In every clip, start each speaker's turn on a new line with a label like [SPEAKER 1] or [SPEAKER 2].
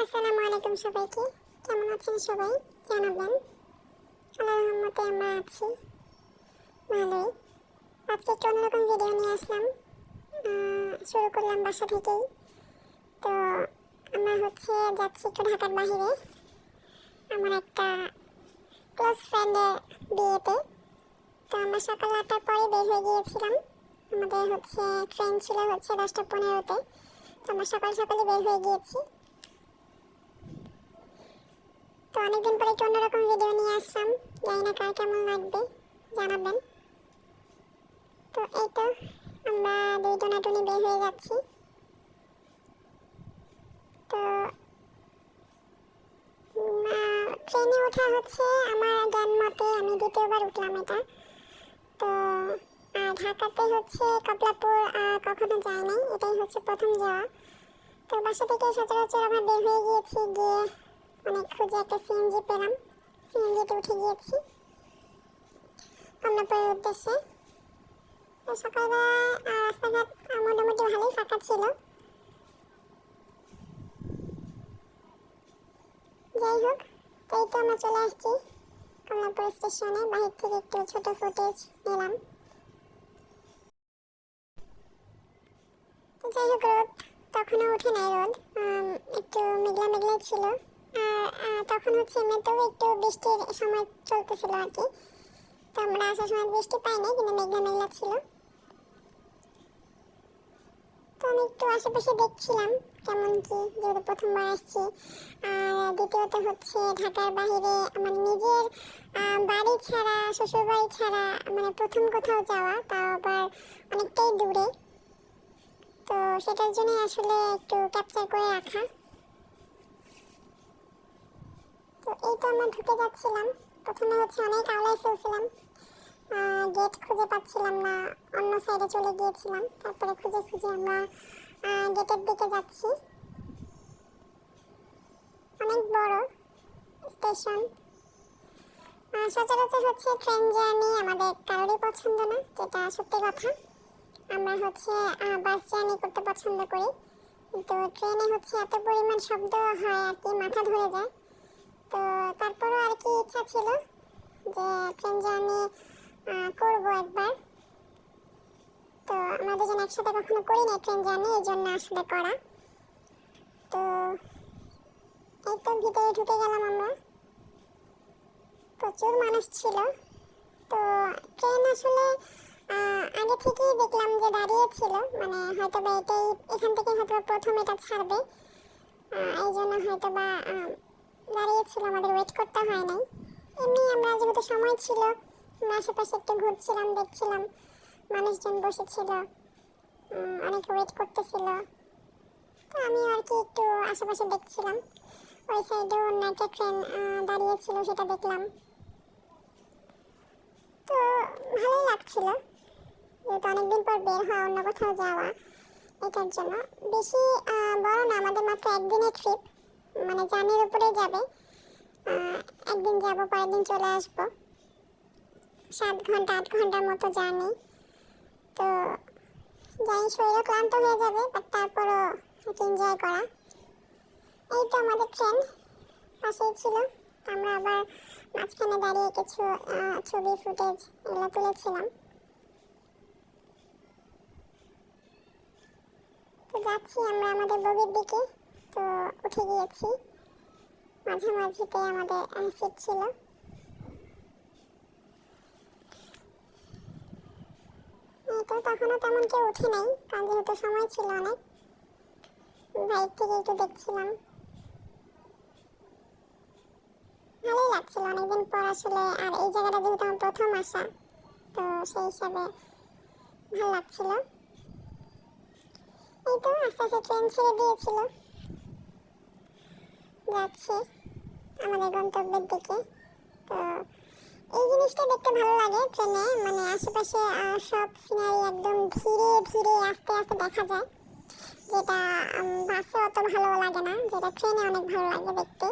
[SPEAKER 1] আসসালামু আলাইকুম সবাইকে। কেমন আছেন সবাই? জানাবেন। আল্লাহর রহমতে আমরা আছি। ভালোই। আজকে একটু অন্যরকম ভিডিও নিয়ে আসলাম। শুরু করলাম বাসা থেকেই। তো আমরা হচ্ছে যাচ্ছি একটু ঢাকার বাইরে। আমার একটা ক্লোজ ফ্রেন্ডের বিয়েতে। তো আমরা সকাল আটটার পরে বের হয়ে গিয়েছিলাম। আমাদের হচ্ছে ট্রেন ছিল হচ্ছে দশটা পনেরোতে। তো আমরা সকাল সকালে বের হয়ে গিয়েছি। অনেকদিন পরে একটু অন্যরকম ভিডিও নিয়ে আসলাম। জানি না কার কেমন লাগবে জানাবেন। তো এই তো আমরা দুই টোনাটুনি বের হয়ে যাচ্ছি। তো ট্রেনে ওঠা হচ্ছে আমার জ্ঞান মতে আমি দ্বিতীয়বার উঠলাম এটা। তো ঢাকাতে হচ্ছে কমলাপুর আহ, কখনো যাই নাই এটাই হচ্ছে প্রথম যাওয়া। তো বাসা থেকে সচরাচর আমরা বের হয়ে গিয়েছি গিয়ে অনেক খুঁজে একটা সিএনজি পেলাম। সিএনজিতে উঠে গিয়েছি। কমলাপুরের উদ্দেশ্যে। তো সকালবেলা রাস্তাঘাট মোটামুটি ভালোই ফাঁকা ছিল। যাই হোক এই তো আমরা চলে আসছি কমলাপুর স্টেশনে। বাহির থেকে একটু ছোট ফুটেজ নিলাম। যাই হোক, রোদ তখনও ওঠে নাই, রোদ। একটু মেঘলা মেঘলাই ছিল। তখন হচ্ছে এমনিতেও একটু বৃষ্টির সময় চলতেছিল আর কি। তো আমরা আসার সময় বৃষ্টি পাইনি, কিন্তু মেঘলা মেঘলা ছিল। তো আমি একটু আশেপাশে দেখছিলাম কেমন কি, যেহেতু প্রথমবার আসছি। আর দ্বিতীয়ত হচ্ছে ঢাকার বাইরে মানে নিজের বাড়ি ছাড়া শ্বশুর বাড়ি ছাড়া মানে প্রথম কোথাও যাওয়া, তাও আবার অনেকটাই দূরে। তো সেটার জন্য আসলে একটু ক্যাপচার করে রাখা তো এই তো আমরা ঢুকে যাচ্ছিলাম। প্রথমে হচ্ছে অনেক আওলাই ফেলছিলাম। গেট খুঁজে পাচ্ছিলাম না, অন্য সাইডে চলে গিয়েছিলাম। তারপরে খুঁজে খুঁজে আমরা গেটের দিকে যাচ্ছি। অনেক বড় স্টেশন সচরাচর হচ্ছে ট্রেন জার্নি আমাদের কারোরই পছন্দ না, যেটা সত্যি কথা। আমরা হচ্ছে বাস জার্নি করতে পছন্দ করি। তো ট্রেনে হচ্ছে এত পরিমাণ শব্দ হয় আর কি, মাথা ধরে যায়। তো তারপরও আর কি ইচ্ছা ছিল যে ট্রেন জার্নি করব একবার। তো আমরা দুজন একসাথে কখনো করি না ট্রেন জার্নি এই জন্য আসলে করা। তো এই তো ভিতরে ঢুকে গেলাম আমরা। প্রচুর মানুষ ছিল। তো ট্রেন আসলে আগে থেকেই দেখলাম যে দাঁড়িয়ে ছিল। মানে হয়তো বা এটাই, এখান থেকে হয়তো প্রথম এটা ছাড়বে। এই জন্য হয়তো বা দাঁড়িয়েছিল, আমাদের ওয়েট করতে হয় নাই। এমনি আমরা যেহেতু সময় ছিল, আমরা আশেপাশে একটু ঘুরছিলাম, দেখছিলাম, মানুষজন বসেছিল অনেকে ওয়েট করতেছিল। তো আমি আর কি একটু আশেপাশে দেখছিলাম। ওই সাইডেও অন্য একটা ট্রেন দাঁড়িয়েছিল, সেটা দেখলাম। তো ভালোই লাগছিল, যেহেতু অনেকদিন পর বের হওয়া, অন্য কোথাও যাওয়া, এটার জন্য। বেশি বড় না, আমাদের মাত্র একদিনের ট্রিপ মানে জানের উপরে যাবে। একদিন যাব, পরের দিন চলে আসব। সাত ঘণ্টা, আট ঘণ্টার মতো জার্নি। তো জানি শরীরও ক্লান্ত হয়ে যাবে বাট তারপরও এনজয় করা। এই তো আমাদের ট্রেন পাশেই ছিল। আমরা আবার মাঝখানে দাঁড়িয়ে কিছু ছবি ফুটেজ এগুলো তুলেছিলাম। তো যাচ্ছি আমরা আমাদের বগির দিকে। উঠে গিয়েছি মাঝামাঝিতে আমাদের সিট ছিল। তো তখনও তেমন কেউ উঠে নাই, কারণ যেহেতু সময় ছিল অনেক। বাইক থেকে একটু দেখছিলাম। ভালোই লাগছিল, অনেকদিন পর আসলে আর এই জায়গাটা যেহেতু আমার প্রথম আসা, তো সেই হিসাবে ভালো লাগছিল। এই তো আস্তে আস্তে ট্রেন ছেড়ে দিয়েছিল। যাচ্ছে আমাদের গন্তব্যের দিকে। তো এই জিনিসটা দেখতে ভালো লাগে ট্রেনে মানে আশেপাশে সব সিনারি একদম ধীরে ধীরে আস্তে আস্তে দেখা যায়। যেটা বাসে অত ভালো লাগে না, যেটা ট্রেনে অনেক ভালো লাগে দেখতে।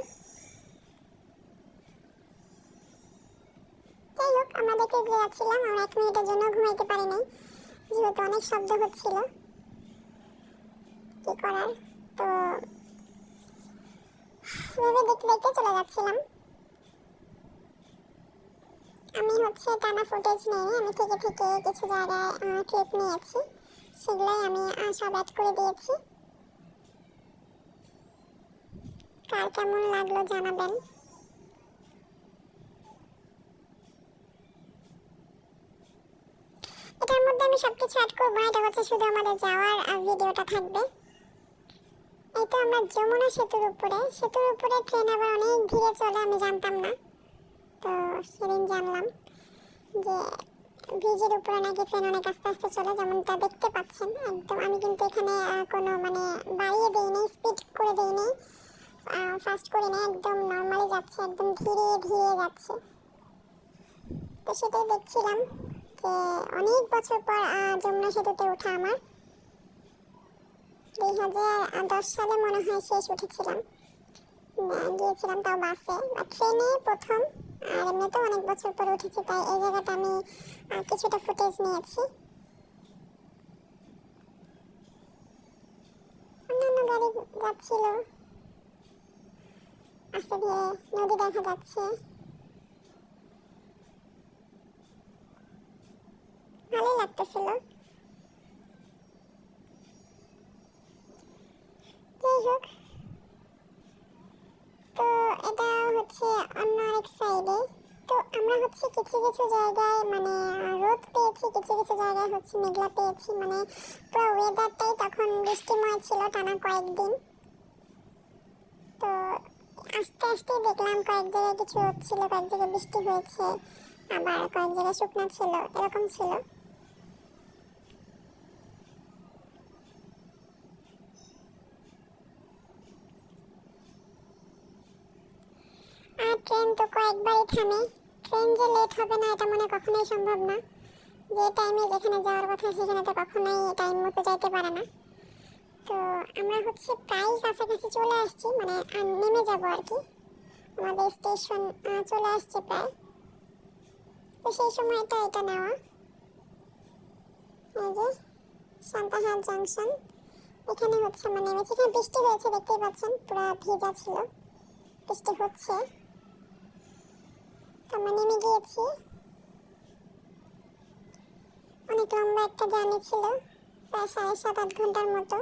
[SPEAKER 1] যাই হোক, আমরা দেখে ঘুরে যাচ্ছিলাম আমরা এক মিনিটের জন্য ঘুমাইতে পারি নাই যেহেতু অনেক শব্দ হচ্ছিল। কি করার? তো ভেবে দেখতে দেখতে চলে যাচ্ছিলাম। আমি হচ্ছে টানা ফুটেজ নেই, আমি থেকে থেকে কিছু জায়গায় ক্লিপ নিয়েছি। সেগুলোই আমি সব অ্যাড করে দিয়েছি। কার কেমন লাগল জানাবেন? এটার মধ্যে আমি সবকিছু অ্যাড করব, এটা হচ্ছে শুধু আমাদের যাওয়ার ভিডিওটা থাকবে। এই তো আমরা যমুনা সেতুর উপরে। সেতুর উপরে ট্রেন আবার অনেক ধীরে চলে, আমি জানতাম না। তো সেদিন জানলাম যে ব্রিজের উপরে নাকি ট্রেন অনেক আস্তে আস্তে চলে, যেমনটা দেখতে পাচ্ছেন। একদম, আমি কিন্তু এখানে কোনো মানে বাড়িয়ে দিইনি স্পিড করে দিইনি। ফাস্ট করে না, একদম নর্মালি যাচ্ছে, একদম ধীরে ধীরে যাচ্ছে। তো সেটাই দেখছিলাম যে অনেক বছর পর যমুনা সেতুতে ওঠা আমার। দুই হাজার দশ সালে মনে হয় শেষ উঠেছিলাম। গিয়েছিলাম তাও বাসে। বা ট্রেনে প্রথম, আর এমনিতেও অনেক বছর পরে উঠেছি, তাই এই জায়গাটা আমি কিছুটা ফুটেজ নিয়েছি। অন্যান্য গাড়ি যাচ্ছিল। আস্তে ধীরে নদী দেখা যাচ্ছে। ভালোই লাগতেছিল যাই হোক তো এটা হচ্ছে অন্য আরেক সাইডে তো আমরা হচ্ছে কিছু কিছু জায়গায় মানে রোদ পেয়েছি, কিছু কিছু জায়গায় হচ্ছে মেঘলা পেয়েছি মানে পুরো ওয়েদারটাই তখন বৃষ্টিময় ছিল টানা কয়েকদিন। তো আস্তে আস্তে দেখলাম কয়েক জায়গায় কিছু রোদ ছিল, কয়েক জায়গায় বৃষ্টি হয়েছে, আবার কয়েক জায়গায় শুকনো ছিল, এরকম ছিল। ট্রেন তো কয়েকবারই থামে। ট্রেন যে লেট হবে না, এটা মনে কখনোই সম্ভব না। যে টাইমে যেখানে যাওয়ার কথা, সেখানে তো কখনোই টাইম মতো যাইতে পারে না। তো আমরা হচ্ছে প্রায় কাছাকাছি চলে আসছি মানে নেমে যাব আর কি। আমাদের স্টেশন চলে আসছে প্রায়। তো সেই সময়টা এটা নেওয়া। এই যে, সান্তাহার জাংশন এখানে হচ্ছে আমরা নেমেছি। এখানে বৃষ্টি হয়েছে, দেখতেই পাচ্ছেন, পুরো ভেজা ছিল। বৃষ্টি হচ্ছে। আমরা নেমে গিয়েছি। অনেক লম্বা একটা জার্নি ছিল, প্রায় সাড়ে সাত, আট ঘণ্টার মতো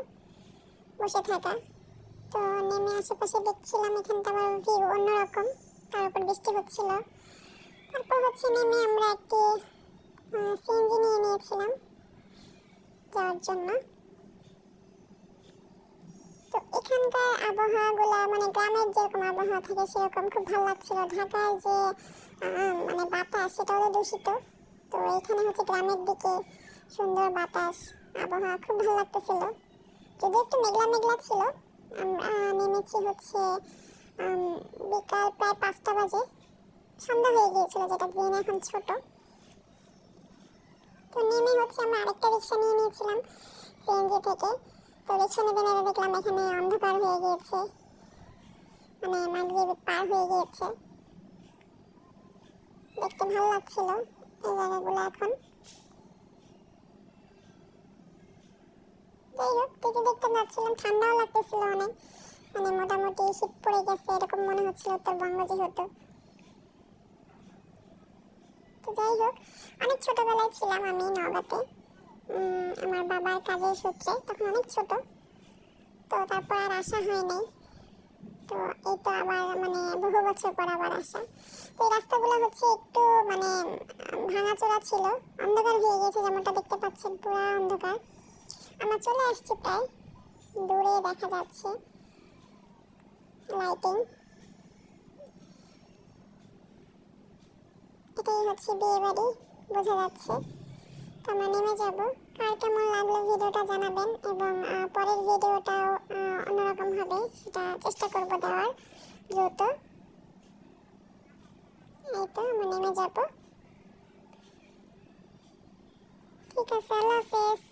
[SPEAKER 1] বসে থাকা। তো নেমে আশেপাশে দেখছিলাম এখানটা আবার ভিউ অন্যরকম, তার উপর বৃষ্টি হচ্ছিল। তারপর হচ্ছে নেমে আমরা একটি সিএনজি নিয়ে নিয়েছিলাম যাওয়ার জন্য। তো এখানকার আবহাওয়াগুলো মানে গ্রামের যেরকম আবহাওয়া থাকে সেরকম খুব ভালো লাগছিল। ঢাকার যে মানে বাতাস সেটাও তো দূষিত। তো এখানে হচ্ছে গ্রামের দিকে সুন্দর বাতাস, আবহাওয়া খুব ভালো লাগতেছিল। যদি একটু মেঘলা মেঘলা ছিল, আমরা নেমেছি হচ্ছে বিকাল প্রায় পাঁচটা বাজে। সন্ধ্যা হয়ে গিয়েছিল, যেটা দিন এখন ছোট। তো নেমে হচ্ছে আমরা আরেকটা রিক্সা নিয়ে নিয়েছিলাম, সিএনজি থেকে। তো নেবে নেবে দেখলাম এখানে অন্ধকার হয়ে গিয়েছে। মানে মাগরিব পার হয়ে গিয়েছে। দেখতে ভালো লাগছিল এই জায়গাগুলো এখন। যাই হোক দেখতে দেখতে যাচ্ছিলাম ঠান্ডাও লাগতেছিল অনেক। মানে মোটামুটি শীত পড়ে গেছে, এরকম মনে হচ্ছিল উত্তরবঙ্গ যেহেতু। তো যাই হোক, অনেক ছোটবেলায় ছিলাম আমি নগাতে আমার বাবার কাজের সূত্রে, তখন অনেক ছোট। তো তারপর আর আসা হয় নাই তো এই তো আবার মানে বহু বছর পর আবার আসা। তো এই রাস্তাগুলো হচ্ছে একটু মানে ভাঙাচোরা ছিল। অন্ধকার হয়ে গেছে যেমনটা দেখতে পাচ্ছেন, পুরো অন্ধকার। আমরা চলে আসছি প্রায়। দূরে দেখা যাচ্ছে লাইটিং এটাই হচ্ছে বিয়ে বাড়ি, বোঝা যাচ্ছে। আমরা নেমে যাব। কার কেমন লাগল ভিডিওটা জানাবেন এবং পরের ভিডিওটাও অন্যরকম হবে সেটা চেষ্টা করব দেওয়ার দ্রুত। এই তো আমরা নেমে যাব। ঠিক আছে, আল্লাহ হাফেজ।